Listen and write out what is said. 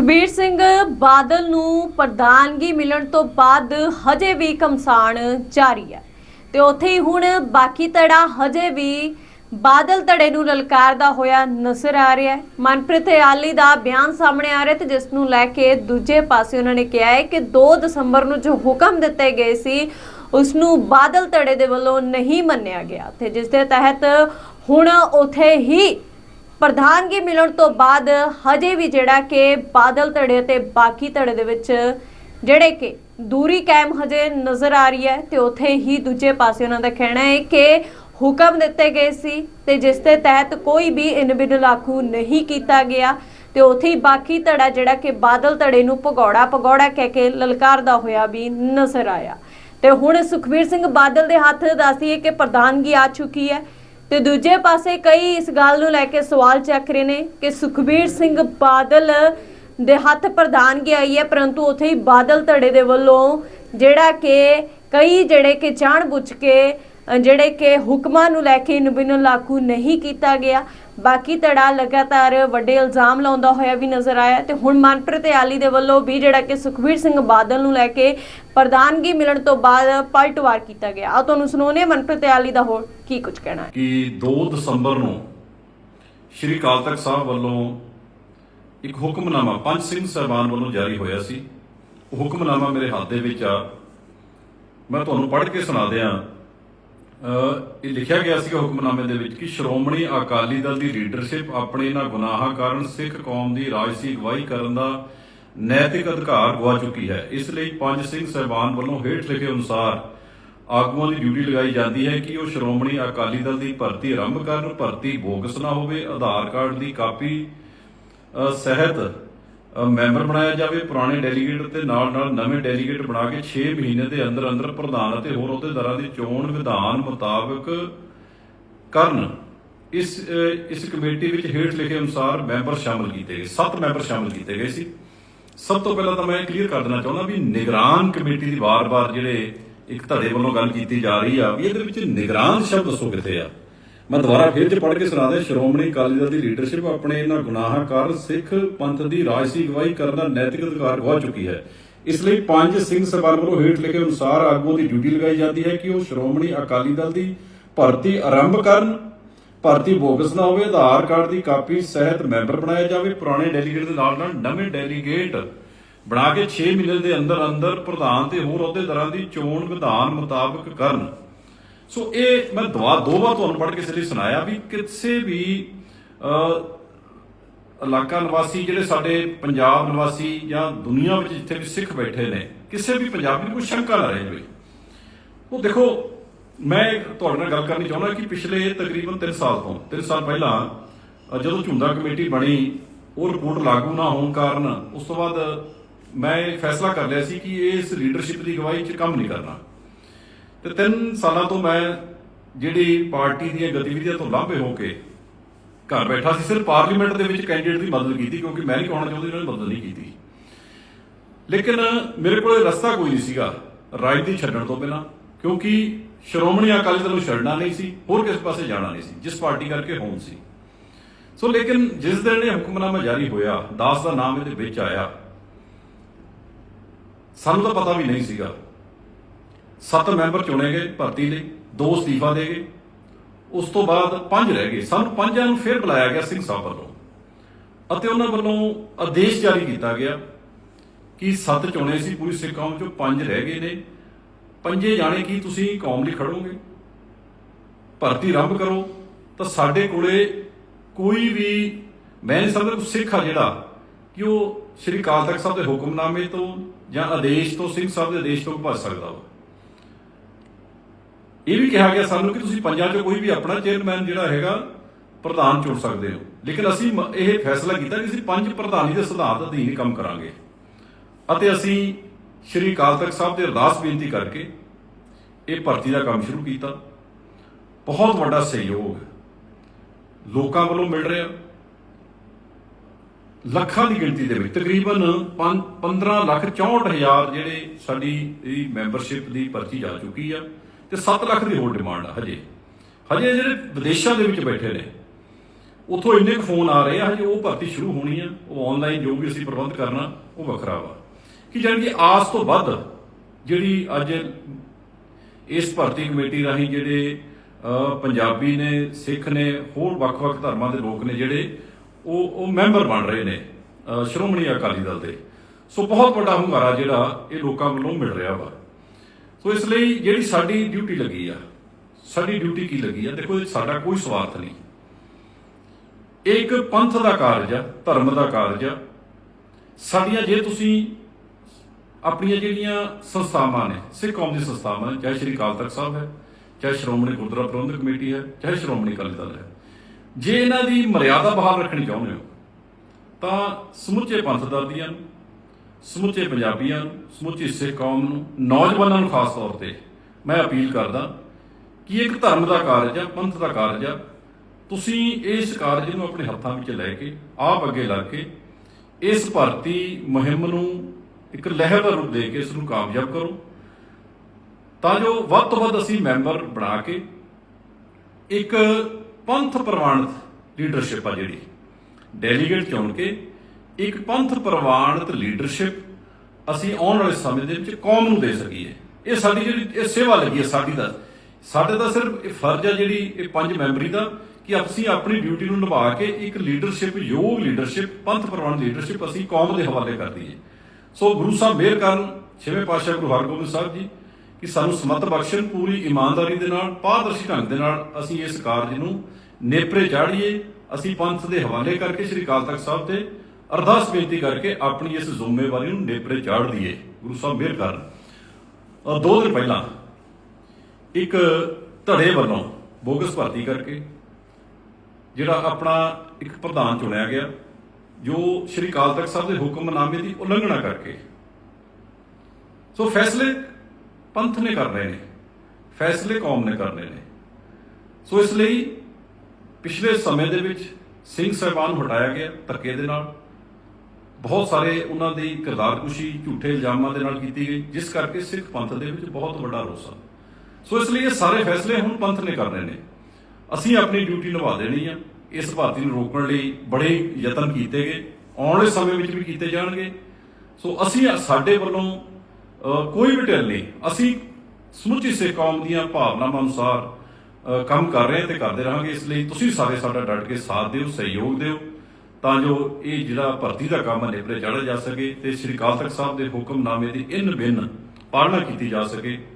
ਸੁਖਬੀਰ ਸਿੰਘ ਬਾਦਲ ਨੂੰ ਪ੍ਰਧਾਨਗੀ ਮਿਲਣ ਤੋਂ ਬਾਅਦ ਹਜੇ ਵੀ ਕਮਸਾਨ ਜਾਰੀ ਹੈ। ਤੇ ਉੱਥੇ ਹੀ ਹੁਣ ਬਾਕੀ ਧੜਾ ਹਜੇ ਵੀ ਬਾਦਲ ਧੜੇ ਨੂੰ ਲਲਕਾਰਦਾ ਹੋਇਆ ਨਜ਼ਰ ਆ ਰਿਹਾ ਹੈ। ਮਨਪ੍ਰੀਤ ਆਲੀ ਦਾ ਬਿਆਨ ਸਾਹਮਣੇ ਆ ਰਿਹਾ ਤੇ ਜਿਸ ਨੂੰ ਲੈ ਕੇ ਦੂਜੇ ਪਾਸੇ ਉਹਨਾਂ ਨੇ ਕਿਹਾ ਹੈ ਕਿ 2 ਦਸੰਬਰ ਨੂੰ ਜੋ ਹੁਕਮ ਦਿੱਤੇ ਗਏ ਸੀ, ਉਸ ਨੂੰ ਬਾਦਲ ਧੜੇ ਦੇ ਵੱਲੋਂ ਨਹੀਂ ਮੰਨਿਆ ਗਿਆ। ਤੇ ਜਿਸ ਦੇ ਤਹਿਤ ਹੁਣ ਉਥੇ ਹੀ ਪ੍ਰਧਾਨਗੀ ਮਿਲਣ ਤੋਂ ਬਾਅਦ ਹਜੇ ਵੀ ਜਿਹੜਾ ਕਿ ਬਾਦਲ ਧੜੇ ਤੇ ਬਾਕੀ ਧੜੇ ਦੇ ਵਿੱਚ ਜਿਹੜੇ ਕਿ ਦੂਰੀ ਕਾਇਮ ਹਜੇ ਨਜ਼ਰ ਆ ਰਹੀ ਹੈ ਤੇ ਉੱਥੇ ਹੀ ਦੂਜੇ ਪਾਸੇ ਉਹਨਾਂ ਦਾ ਕਹਿਣਾ ਹੈ ਕਿ ਹੁਕਮ ਦਿੱਤੇ ਗਏ ਸੀ ਤੇ ਜਿਸ ਦੇ ਤਹਿਤ ਕੋਈ ਵੀ ਇਨਬਿਨ ਲਾਗੂ ਨਹੀਂ ਕੀਤਾ ਗਿਆ ਤੇ ਉੱਥੇ ਹੀ ਬਾਕੀ ਧੜਾ ਜਿਹੜਾ ਕਿ ਬਾਦਲ ਧੜੇ ਨੂੰ ਭਗੌੜਾ ਭਗੌੜਾ ਕਹਿ ਕੇ ਲਲਕਾਰਦਾ ਹੋਇਆ ਵੀ ਨਜ਼ਰ ਆਇਆ। ਤੇ ਹੁਣ ਸੁਖਬੀਰ ਸਿੰਘ ਬਾਦਲ ਦੇ ਹੱਥ ਦੱਸਦੀ ਹੈ ਕਿ ਪ੍ਰਧਾਨਗੀ ਆ ਚੁੱਕੀ ਹੈ ਤੇ ਦੂਜੇ ਪਾਸੇ ਕਈ ਇਸ ਗੱਲ ਨੂੰ ਲੈ ਕੇ ਸਵਾਲ ਚੱਕ ਰਹੇ ਨੇ ਕਿ ਸੁਖਬੀਰ ਸਿੰਘ ਬਾਦਲ ਦੇ ਹੱਥ ਪ੍ਰਧਾਨਗੀ ਆਈ ਹੈ ਪਰੰਤੂ ਉੱਥੇ ਹੀ ਬਾਦਲ ਧੜੇ ਦੇ ਵੱਲੋਂ ਜਿਹੜਾ ਕਿ ਕਈ ਜਿਹੜੇ ਕਿ ਜਾਣ ਬੁੱਝ ਕੇ ਜਿਹੜੇ ਕਿ ਹੁਕਮਾਂ ਨੂੰ ਲੈ ਕੇ ਨਬਿਨ ਲਾਗੂ ਨਹੀਂ ਕੀਤਾ ਗਿਆ। ਬਾਕੀ ਧੜਾ ਲਗਾਤਾਰ ਵੱਡੇ ਇਲਜ਼ਾਮ ਲਾਉਂਦਾ ਹੋਇਆ ਵੀ ਨਜ਼ਰ ਆਇਆ ਤੇ ਹੁਣ ਮਨਪ੍ਰੀਤ ਆਲੀ ਦੇ ਵੱਲੋਂ ਵੀ ਜਿਹੜਾ ਕਿ ਸੁਖਬੀਰ ਸਿੰਘ ਬਾਦਲ ਨੂੰ ਲੈ ਕੇ ਪ੍ਰਧਾਨਗੀ ਮਿਲਣ ਤੋਂ ਬਾਅਦ ਪਲਟਵਾਰ ਕੀਤਾ ਗਿਆ। ਆ ਤੁਹਾਨੂੰ ਸੁਣਾਉਂਦੇ ਹਾਂ ਮਨਪ੍ਰੀਤ ਆਲੀ ਦਾ ਹੋਰ ਕੀ ਕੁਝ ਕਹਿਣਾ ਹੈ। ਕਿ 2 ਦਸੰਬਰ ਨੂੰ ਸ਼੍ਰੀ ਅਕਾਲ ਤਖਤ ਸਾਹਿਬ ਵੱਲੋਂ ਇੱਕ ਹੁਕਮਨਾਮਾ, ਪੰਜ ਸਿੰਘ ਸਾਹਿਬਾਨ ਵੱਲੋਂ ਜਾਰੀ ਹੋਇਆ ਸੀ। ਹੁਕਮਨਾਮਾ ਮੇਰੇ ਹੱਥ ਦੇ ਵਿੱਚ ਆ। ਮੈਂ ਤੁਹਾਨੂੰ ਪੜ੍ਹ ਕੇ ਸੁਣਾ ਦਿਆਂ। ਇਹ ਲਿਖਿਆ ਗਿਆ ਸੀਗਾ ਹੁਕਮਨਾਮੇ ਦੇ ਵਿੱਚ ਕਿ ਸ਼੍ਰੋਮਣੀ ਅਕਾਲੀ ਦਲ ਦੀ ਲੀਡਰਸ਼ਿਪ ਆਪਣੇ ਇਹਨਾਂ ਗੁਨਾਹਾਂ ਕਾਰਨ ਸਿੱਖ ਕੌਮ ਦੀ ਰਾਜਸੀ ਅਗਵਾਈ ਕਰਨ ਦਾ ਨੈਤਿਕ ਅਧਿਕਾਰ ਗਵਾ ਚੁੱਕੀ ਹੈ। ਇਸ ਲਈ ਪੰਜ ਸਿੰਘ ਸਾਹਿਬਾਨ ਵੱਲੋਂ ਹੇਠ ਲਿਖੇ ਅਨੁਸਾਰ ਆਗੂਆਂ ਦੀ ਡਿਊਟੀ ਲਗਾਈ ਜਾਂਦੀ ਹੈ ਕਿ ਉਹ ਸ਼੍ਰੋਮਣੀ ਅਕਾਲੀ ਦਲ ਦੀ ਭਰਤੀ ਆਰੰਭ ਕਰਨ, ਭਰਤੀ ਬੋਗਸ ਨਾ ਹੋਵੇ, ਆਧਾਰ ਕਾਰਡ ਦੀ ਕਾਪੀ ਸਹਿਤ ਮੈਂਬਰ ਬਣਾਇਆ ਜਾਵੇ, ਪੁਰਾਣੇ ਡੈਲੀਗੇਟ ਤੇ ਨਾਲ ਨਾਲ ਨਵੇਂ ਡੈਲੀਗੇਟ ਬਣਾ ਕੇ 6 ਮਹੀਨੇ ਦੇ ਅੰਦਰ ਅੰਦਰ ਪ੍ਰਧਾਨ ਅਤੇ ਹੋਰ ਅਹੁਦੇਦਾਰਾਂ ਦੀ ਚੋਣ ਵਿਧਾਨ ਮੁਤਾਬਕ ਕਰਨ। ਇਸ ਇਸ ਕਮੇਟੀ ਵਿੱਚ ਹੇਠ ਲਿਖੇ ਅਨੁਸਾਰ ਮੈਂਬਰ ਸ਼ਾਮਲ ਕੀਤੇ ਗਏ। 7 ਮੈਂਬਰ ਸ਼ਾਮਲ ਕੀਤੇ ਗਏ ਸੀ। ਸਭ ਤੋਂ ਪਹਿਲਾਂ ਤਾਂ ਮੈਂ ਕਲੀਅਰ ਕਰ ਦੇਣਾ ਚਾਹੁੰਦਾ ਵੀ ਨਿਗਰਾਨ ਕਮੇਟੀ ਦੀ ਵਾਰ-ਵਾਰ ਜਿਹੜੇ ਇੱਕ ਧੜੇ ਵੱਲੋਂ ਗੱਲ ਕੀਤੀ ਜਾ ਰਹੀ ਆ, ਵੀ ਇਹਦੇ ਵਿੱਚ ਨਿਗਰਾਨ ਸ਼ਬਦ ਦੱਸੋ ਕਿੱਥੇ ਆ। ਮੈਂ ਦੁਬਾਰਾ ਫੇਰ ਚ ਪੜ੍ਹ ਕੇ ਸੁਣਾ ਸ਼੍ਰੋਮਣੀ ਅਕਾਲੀ ਦਲ ਦੀ ਲੀਡਰਸ਼ਿਪ ਆਪਣੇ ਇਹਨਾਂ ਗੁਨਾਹਾਂ ਕਾਰਨ ਸਿੱਖ ਪੰਥ ਦੀ ਰਾਜਸੀ ਅਗਵਾਈ ਕਰਨ ਦਾ ਨੈਤਿਕ ਅਧਿਕਾਰ ਗਵਾ ਚੁੱਕੀ ਹੈ। ਇਸ ਲਈ ਪੰਜ ਸਿੰਘ ਸਭਾ ਵੱਲੋਂ ਹੇਠ ਲਿਖੇ ਅਨੁਸਾਰ ਆਗੂਆਂ ਦੀ ਡਿਊਟੀ ਲਗਾਈ ਜਾਂਦੀ ਹੈ ਕਿ ਉਹ ਸ਼੍ਰੋਮਣੀ ਅਕਾਲੀ ਦਲ ਦੀ ਭਰਤੀ ਆਰੰਭ ਕਰਨ, ਭਰਤੀ ਬੋਗਸ ਨਾ ਹੋਵੇ, ਆਧਾਰ ਕਾਰਡ ਦੀ ਕਾਪੀ ਸਹਿਤ ਮੈਂਬਰ ਬਣਾਇਆ ਜਾਵੇ, ਪੁਰਾਣੇ ਡੈਲੀਗੇਟ ਦੇ ਨਾਲ ਨਾਲ ਨਵੇਂ ਡੈਲੀਗੇਟ ਬਣਾ ਕੇ 6 ਮਹੀਨੇ ਦੇ ਅੰਦਰ ਅੰਦਰ ਪ੍ਰਧਾਨ ਤੇ ਹੋਰ ਅਹੁਦੇਦਾਰਾਂ ਦੀ ਚੋਣ ਵਿਧਾਨ ਮੁਤਾਬਕ ਕਰਨ। ਸੋ ਇਹ ਮੈਂ ਦੁਆ ਦੋ ਵਾਰ ਤੁਹਾਨੂੰ ਪੜ੍ਹ ਕੇ ਇਸ ਲਈ ਸੁਣਾਇਆ ਵੀ ਕਿਸੇ ਵੀ ਇਲਾਕਾ ਨਿਵਾਸੀ ਜਿਹੜੇ ਸਾਡੇ ਪੰਜਾਬ ਨਿਵਾਸੀ ਜਾਂ ਦੁਨੀਆ ਵਿੱਚ ਜਿੱਥੇ ਵੀ ਸਿੱਖ ਬੈਠੇ ਨੇ, ਕਿਸੇ ਵੀ ਪੰਜਾਬੀ ਨੂੰ ਕੋਈ ਸ਼ੰਕਾ ਨਾ ਰਹੇ ਹੋਵੇ ਉਹ ਦੇਖੋ, ਮੈਂ ਤੁਹਾਡੇ ਨਾਲ ਗੱਲ ਕਰਨੀ ਚਾਹੁੰਦਾ ਕਿ ਪਿਛਲੇ ਤਕਰੀਬਨ 3 ਸਾਲ ਤੋਂ 3 ਸਾਲ ਪਹਿਲਾਂ ਜਦੋਂ ਝੁੰਦਾ ਕਮੇਟੀ ਬਣੀ, ਉਹ ਰਿਪੋਰਟ ਲਾਗੂ ਨਾ ਹੋਣ ਕਾਰਨ ਉਸ ਤੋਂ ਬਾਅਦ ਮੈਂ ਇਹ ਫੈਸਲਾ ਕਰ ਲਿਆ ਸੀ ਕਿ ਇਸ ਲੀਡਰਸ਼ਿਪ ਦੀ ਅਗਵਾਈ 'ਚ ਕੰਮ ਨਹੀਂ ਕਰਨਾ। ਤੇ ਤਿੰਨ ਸਾਲਾਂ ਤੋਂ ਮੈਂ ਜਿਹੜੀ ਪਾਰਟੀ ਦੀਆਂ ਗਤੀਵਿਧੀਆਂ ਤੋਂ ਲਾਂਭੇ ਹੋ ਕੇ ਘਰ ਬੈਠਾ ਸੀ, ਸਿਰਫ ਪਾਰਲੀਮੈਂਟ ਦੇ ਵਿੱਚ ਕੈਂਡੀਡੇਟ ਦੀ ਮਦਦ ਕੀਤੀ, ਕਿਉਂਕਿ ਮੈਂ ਨਹੀਂ ਕਹਾਉਣਾ ਚਾਹੁੰਦਾ, ਇਹਨਾਂ ਨੇ ਮਦਦ ਨਹੀਂ ਕੀਤੀ। ਲੇਕਿਨ ਮੇਰੇ ਕੋਲ ਰਸਤਾ ਕੋਈ ਨਹੀਂ ਸੀਗਾ ਰਾਜਨੀਤੀ ਛੱਡਣ ਤੋਂ ਪਹਿਲਾਂ, ਕਿਉਂਕਿ ਸ਼੍ਰੋਮਣੀ ਅਕਾਲੀ ਦਲ ਨੂੰ ਛੱਡਣਾ ਨਹੀਂ ਸੀ, ਹੋਰ ਕਿਸੇ ਪਾਸੇ ਜਾਣਾ ਨਹੀਂ ਸੀ, ਜਿਸ ਪਾਰਟੀ ਕਰਕੇ ਹੋਣ ਸੀ। ਸੋ ਲੇਕਿਨ ਜਿਸ ਦਿਨ ਇਹ ਹੁਕਮਨਾਮਾ ਜਾਰੀ ਹੋਇਆ, ਦਾਸ ਦਾ ਨਾਮ ਇਹਦੇ ਵਿੱਚ ਆਇਆ, ਸਾਨੂੰ ਤਾਂ ਪਤਾ ਵੀ ਨਹੀਂ ਸੀਗਾ ਸੱਤ ਮੈਂਬਰ ਚੁਣੇ ਗਏ ਭਰਤੀ ਲਈ, ਦੋ ਅਸਤੀਫਾ ਦੇ ਗਏ। ਉਸ ਤੋਂ ਬਾਅਦ ਪੰਜ ਰਹਿ ਗਏ। ਸਾਨੂੰ ਪੰਜਾਂ ਨੂੰ ਫਿਰ ਬੁਲਾਇਆ ਗਿਆ ਸਿੰਘ ਸਾਹਿਬ ਵੱਲੋਂ। ਅਤੇ ਉਹਨਾਂ ਵੱਲੋਂ ਆਦੇਸ਼ ਜਾਰੀ ਕੀਤਾ ਗਿਆ ਕਿ ਸੱਤ ਚੁਣੇ ਸੀ, ਪੂਰੀ ਸਿੱਖ ਕੌਮ ਚੋਂ ਪੰਜ ਰਹਿ ਗਏ ਨੇ। ਪੰਜੇ ਜਾਣੇ ਕੀ ਤੁਸੀਂ ਕੌਮ ਲਈ ਖੜੋਗੇ? ਭਰਤੀ ਆਰੰਭ ਕਰੋ। ਤਾਂ ਸਾਡੇ ਕੋਲੇ ਕੋਈ ਵੀ, ਮੈਂ ਨਹੀਂ ਸਮਝਦਾ ਕੋਈ ਸਿੱਖ ਆ ਜਿਹੜਾ, ਕਿ ਉਹ ਸ੍ਰੀ ਅਕਾਲ ਤਖਤ ਸਾਹਿਬ ਦੇ ਹੁਕਮਨਾਮੇ ਤੋਂ ਜਾਂ ਆਦੇਸ਼ ਤੋਂ, ਸਿੰਘ ਸਾਹਿਬ ਦੇ ਆਦੇਸ਼ ਤੋਂ ਭੱਜ ਸਕਦਾ ਵਾ। ਇਹ ਵੀ ਕਿਹਾ ਗਿਆ ਸਾਨੂੰ ਕਿ ਤੁਸੀਂ ਪੰਜਾਂ ਚੋਂ ਕੋਈ ਵੀ ਆਪਣਾ ਚੇਅਰਮੈਨ ਜਿਹੜਾ ਹੈਗਾ ਪ੍ਰਧਾਨ ਚੁਣ ਸਕਦੇ ਹੋ। ਲੇਕਿਨ ਅਸੀਂ ਇਹ ਫੈਸਲਾ ਕੀਤਾ ਕਿ ਅਸੀਂ ਪੰਜ ਪ੍ਰਧਾਨੀ ਦੇ ਸਿਧਾਂਤ ਅਧੀਨ ਕੰਮ ਕਰਾਂਗੇ। ਅਤੇ ਅਸੀਂ ਸ਼੍ਰੀ ਅਕਾਲ ਤਖਤ ਸਾਹਿਬ ਦੇ ਅਰਦਾਸ ਬੇਨਤੀ ਕਰਕੇ ਇਹ ਭਰਤੀ ਦਾ ਕੰਮ ਸ਼ੁਰੂ ਕੀਤਾ। ਬਹੁਤ ਵੱਡਾ ਸਹਿਯੋਗ ਲੋਕਾਂ ਵੱਲੋਂ ਮਿਲ ਰਿਹਾ। ਲੱਖਾਂ ਦੀ ਗਿਣਤੀ ਦੇ ਵਿੱਚ ਤਕਰੀਬਨ 15 ਲੱਖ 64 ਹਜ਼ਾਰ ਜਿਹੜੇ ਸਾਡੀ ਮੈਂਬਰਸ਼ਿਪ ਦੀ ਭਰਤੀ ਜਾ ਚੁੱਕੀ ਆ। ਤੇ 7 ਲੱਖ ਦੀ ਹੋਰ ਡਿਮਾਂਡ ਆ ਹਜੇ। ਹਜੇ ਜਿਹੜੇ ਵਿਦੇਸ਼ਾਂ ਦੇ ਵਿੱਚ ਬੈਠੇ ਨੇ, ਉਥੋਂ ਇੰਨੇ ਕੁ ਫੋਨ ਆ ਰਹੇ ਆ, ਹਜੇ ਉਹ ਭਰਤੀ ਸ਼ੁਰੂ ਹੋਣੀ ਆ, ਉਹ ਆਨਲਾਈਨ ਜੋ ਵੀ ਅਸੀਂ ਪ੍ਰਬੰਧ ਕਰਨਾ, ਉਹ ਵੱਖਰਾ ਵਾ। ਕਿ ਜਾਣੀ ਕਿ ਆਸ ਤੋਂ ਵੱਧ ਜਿਹੜੀ ਅੱਜ ਇਸ ਭਰਤੀ ਕਮੇਟੀ ਰਾਹੀਂ ਜਿਹੜੇ ਪੰਜਾਬੀ ਨੇ, ਸਿੱਖ ਨੇ, ਹੋਰ ਵੱਖ-ਵੱਖ ਧਰਮਾਂ ਦੇ ਲੋਕ ਨੇ ਜਿਹੜੇ, ਉਹ ਉਹ ਮੈਂਬਰ ਬਣ ਰਹੇ ਨੇ ਸ਼੍ਰੋਮਣੀ ਅਕਾਲੀ ਦਲ ਦੇ। ਸੋ ਬਹੁਤ ਵੱਡਾ ਹੁੰਗਾਰਾ ਜਿਹੜਾ ਇਹ ਲੋਕਾਂ ਵੱਲੋਂ ਮਿਲ ਰਿਹਾ ਵਾ। ਸੋ ਇਸ ਲਈ ਜਿਹੜੀ ਸਾਡੀ ਡਿਊਟੀ ਲੱਗੀ ਆ, ਸਾਡੀ ਡਿਊਟੀ ਕੀ ਲੱਗੀ ਆ? ਦੇਖੋ ਸਾਡਾ ਕੋਈ ਸਵਾਰਥ ਨਹੀਂ। ਇਹ ਇੱਕ ਪੰਥ ਦਾ ਕਾਰਜ ਆ, ਧਰਮ ਦਾ ਕਾਰਜ ਆ। ਸਾਡੀਆਂ ਜੇ ਤੁਸੀਂ ਆਪਣੀਆਂ ਜਿਹੜੀਆਂ ਸੰਸਥਾਵਾਂ ਨੇ, ਸਿੱਖ ਕੌਮ ਦੀ ਸੰਸਥਾਵਾਂ ਨੇ, ਚਾਹੇ ਸ਼੍ਰੀ ਅਕਾਲ ਤਖਤ ਸਾਹਿਬ ਹੈ, ਚਾਹੇ ਸ਼੍ਰੋਮਣੀ ਗੁਰਦੁਆਰਾ ਪ੍ਰਬੰਧਕ ਕਮੇਟੀ ਹੈ, ਚਾਹੇ ਸ਼੍ਰੋਮਣੀ ਅਕਾਲੀ ਦਲ ਹੈ, ਜੇ ਇਹਨਾਂ ਦੀ ਮਰਿਆਦਾ ਬਹਾਲ ਰੱਖਣੀ ਚਾਹੁੰਦੇ ਹੋ, ਤਾਂ ਸਮੁੱਚੇ ਪੰਥ ਦਰਦੀਆਂ ਨੂੰ ਸਮੁੱਚੇ ਪੰਜਾਬੀਆਂ ਨੂੰ, ਸਮੁੱਚੀ ਸਿੱਖ ਕੌਮ ਨੂੰ, ਨੌਜਵਾਨਾਂ ਨੂੰ ਖਾਸ ਤੌਰ ਤੇ ਮੈਂ ਅਪੀਲ ਕਰਦਾ ਕਿ ਇੱਕ ਧਰਮ ਦਾ ਕਾਰਜ ਆ, ਪੰਥ ਦਾ ਕਾਰਜ ਆ, ਤੁਸੀਂ ਇਸ ਕਾਰਜ ਨੂੰ ਆਪਣੇ ਹੱਥਾਂ ਵਿੱਚ ਲੈ ਕੇ, ਆਪ ਅੱਗੇ ਲੱਗ ਕੇ ਇਸ ਭਰਤੀ ਮੁਹਿੰਮ ਨੂੰ ਇੱਕ ਲਹਿਰ ਦਾ ਰੂਪ ਦੇ ਕੇ ਇਸ ਨੂੰ ਕਾਮਯਾਬ ਕਰੋ। ਤਾਂ ਜੋ ਵੱਧ ਤੋਂ ਵੱਧ ਅਸੀਂ ਮੈਂਬਰ ਬਣਾ ਕੇ ਇੱਕ ਪੰਥ ਪ੍ਰਵਾਨਿਤ ਲੀਡਰਸ਼ਿਪ ਆ ਜਿਹੜੀ ਡੈਲੀਗੇਟ ਚੁਣ ਕੇ ਇੱਕ ਪੰਥ ਪ੍ਰਵਾਨਿਤ ਲੀਡਰਸ਼ਿਪ ਅਸੀਂ ਆਉਣ ਵਾਲੇ ਸਮੇਂ ਦੇ ਵਿੱਚ ਕੌਮ ਨੂੰ ਦੇ ਸਕੀਏ। ਇਹ ਸਾਡੀ ਜਿਹੜੀ, ਇਹ ਸੇਵਾ ਲੱਗੀ ਹੈ ਸਾਡੀ ਦਾ। ਸਾਡੇ ਦਾ ਸਿਰਫ ਇਹ ਫਰਜ਼ ਹੈ ਜਿਹੜੀ ਇਹ ਪੰਜ ਮੈਂਬਰੀ ਦਾ ਕਿ ਅਸੀਂ ਆਪਣੀ ਡਿਊਟੀ ਨੂੰ ਨਿਭਾ ਕੇ ਇੱਕ ਲੀਡਰਸ਼ਿਪ ਯੋਗ ਲੀਡਰਸ਼ਿਪ ਪੰਥ ਪ੍ਰਵਾਨਿਤ ਲੀਡਰਸ਼ਿਪ ਅਸੀਂ ਕੌਮ ਦੇ ਹਵਾਲੇ ਕਰ ਦਈਏ। ਸੋ ਗੁਰੂ ਸਾਹਿਬ ਮਿਹਰ ਕਰਨ, ਛੇਵੇਂ ਪਾਤਸ਼ਾਹ ਗੁਰੂ ਹਰਗੋਬਿੰਦ ਸਾਹਿਬ ਜੀ, ਕਿ ਸਾਨੂੰ ਸਮਤ ਬਖਸ਼ਣ, ਪੂਰੀ ਇਮਾਨਦਾਰੀ ਦੇ ਨਾਲ, ਪਾਰਦਰਸ਼ੀ ਢੰਗ ਦੇ ਨਾਲ ਅਸੀਂ ਇਸ ਕਾਰਜ ਨੂੰ ਨੇਪਰੇ ਚਾੜੀਏ। ਅਸੀਂ ਪੰਥ ਦੇ ਹਵਾਲੇ ਕਰਕੇ ਸ੍ਰੀ ਅਕਾਲ ਤਖਤ ਸਾਹਿਬ ਤੇ ਅਰਦਾਸ ਬੇਨਤੀ ਕਰਕੇ ਆਪਣੀ ਇਸ ਜ਼ਿੰਮੇਵਾਰੀ ਨੂੰ ਨੇਪਰੇ ਚਾੜ ਦਈਏ। ਗੁਰੂ ਸਾਹਿਬ ਮਿਹਰ ਕਰਨ। ਅਹ ਦੋ ਦਿਨ ਪਹਿਲਾਂ ਇੱਕ ਧੜੇ ਵੱਲੋਂ ਬੋਗਸ ਭਰਤੀ ਕਰਕੇ ਜਿਹੜਾ ਆਪਣਾ ਇੱਕ ਪ੍ਰਧਾਨ ਚੁਣਿਆ ਗਿਆ, ਜੋ ਸ੍ਰੀ ਅਕਾਲ ਤਖਤ ਸਾਹਿਬ ਦੇ ਹੁਕਮਨਾਮੇ ਦੀ ਉਲੰਘਣਾ ਕਰਕੇ। ਸੋ ਫੈਸਲੇ ਪੰਥ ਨੇ ਕਰ ਰਹੇ ਨੇ, ਫੈਸਲੇ ਕੌਮ ਨੇ ਕਰਨੇ ਨੇ। ਸੋ ਇਸ ਲਈ ਪਿਛਲੇ ਸਮੇਂ ਦੇ ਵਿੱਚ ਸਿੰਘ ਸਾਹਿਬਾਨ ਨੂੰ ਹਟਾਇਆ ਗਿਆ ਧੱਕੇ ਦੇ ਨਾਲ। ਬਹੁਤ ਸਾਰੇ ਉਹਨਾਂ ਦੀ ਕਿਰਦਾਰਕੁਸ਼ੀ ਝੂਠੇ ਇਲਜ਼ਾਮਾਂ ਦੇ ਨਾਲ ਕੀਤੀ ਗਈ, ਜਿਸ ਕਰਕੇ ਸਿੱਖ ਪੰਥ ਦੇ ਵਿੱਚ ਬਹੁਤ ਵੱਡਾ ਰੋਸ ਆ। ਸੋ ਇਸ ਲਈ ਇਹ ਸਾਰੇ ਫੈਸਲੇ ਹੁਣ ਪੰਥ ਨੇ ਕਰਨੇ ਨੇ। ਅਸੀਂ ਆਪਣੀ ਡਿਊਟੀ ਨਿਭਾ ਦੇਣੀ ਆ। ਇਸ ਭਾਰਤੀ ਨੂੰ ਰੋਕਣ ਲਈ ਬੜੇ ਯਤਨ ਕੀਤੇ ਗਏ, ਆਉਣ ਵਾਲੇ ਸਮੇਂ ਵਿੱਚ ਵੀ ਕੀਤੇ ਜਾਣਗੇ। ਸੋ ਅਸੀਂ ਸਾਡੇ ਵੱਲੋਂ ਕੋਈ ਵੀ ਢਿੱਲ ਨਹੀਂ। ਅਸੀਂ ਸਮੁੱਚੀ ਸੇ ਕੌਮ ਦੀਆਂ ਭਾਵਨਾਵਾਂ ਅਨੁਸਾਰ ਕੰਮ ਕਰ ਰਹੇ ਹਾਂ ਤੇ ਕਰਦੇ ਰਹਾਂਗੇ। ਇਸ ਲਈ ਤੁਸੀਂ ਸਾਰੇ ਸਾਡਾ ਡਟ ਕੇ ਸਾਥ ਦਿਓ, ਸਹਿਯੋਗ ਦਿਓ। ਤਾਂ ਜੋ ਇਹ ਜਿਹੜਾ ਭਰਤੀ ਦਾ ਕੰਮ ਹੈ ਨਿਪਰੇ ਚਾੜਿਆ ਜਾ ਸਕੇ ਤੇ ਸ੍ਰੀ ਅਕਾਲ ਤਖਤ ਸਾਹਿਬ ਦੇ ਹੁਕਮਨਾਮੇ ਦੀ ਇਨ ਬਿਨ ਪਾਲਣਾ ਕੀਤੀ ਜਾ ਸਕੇ।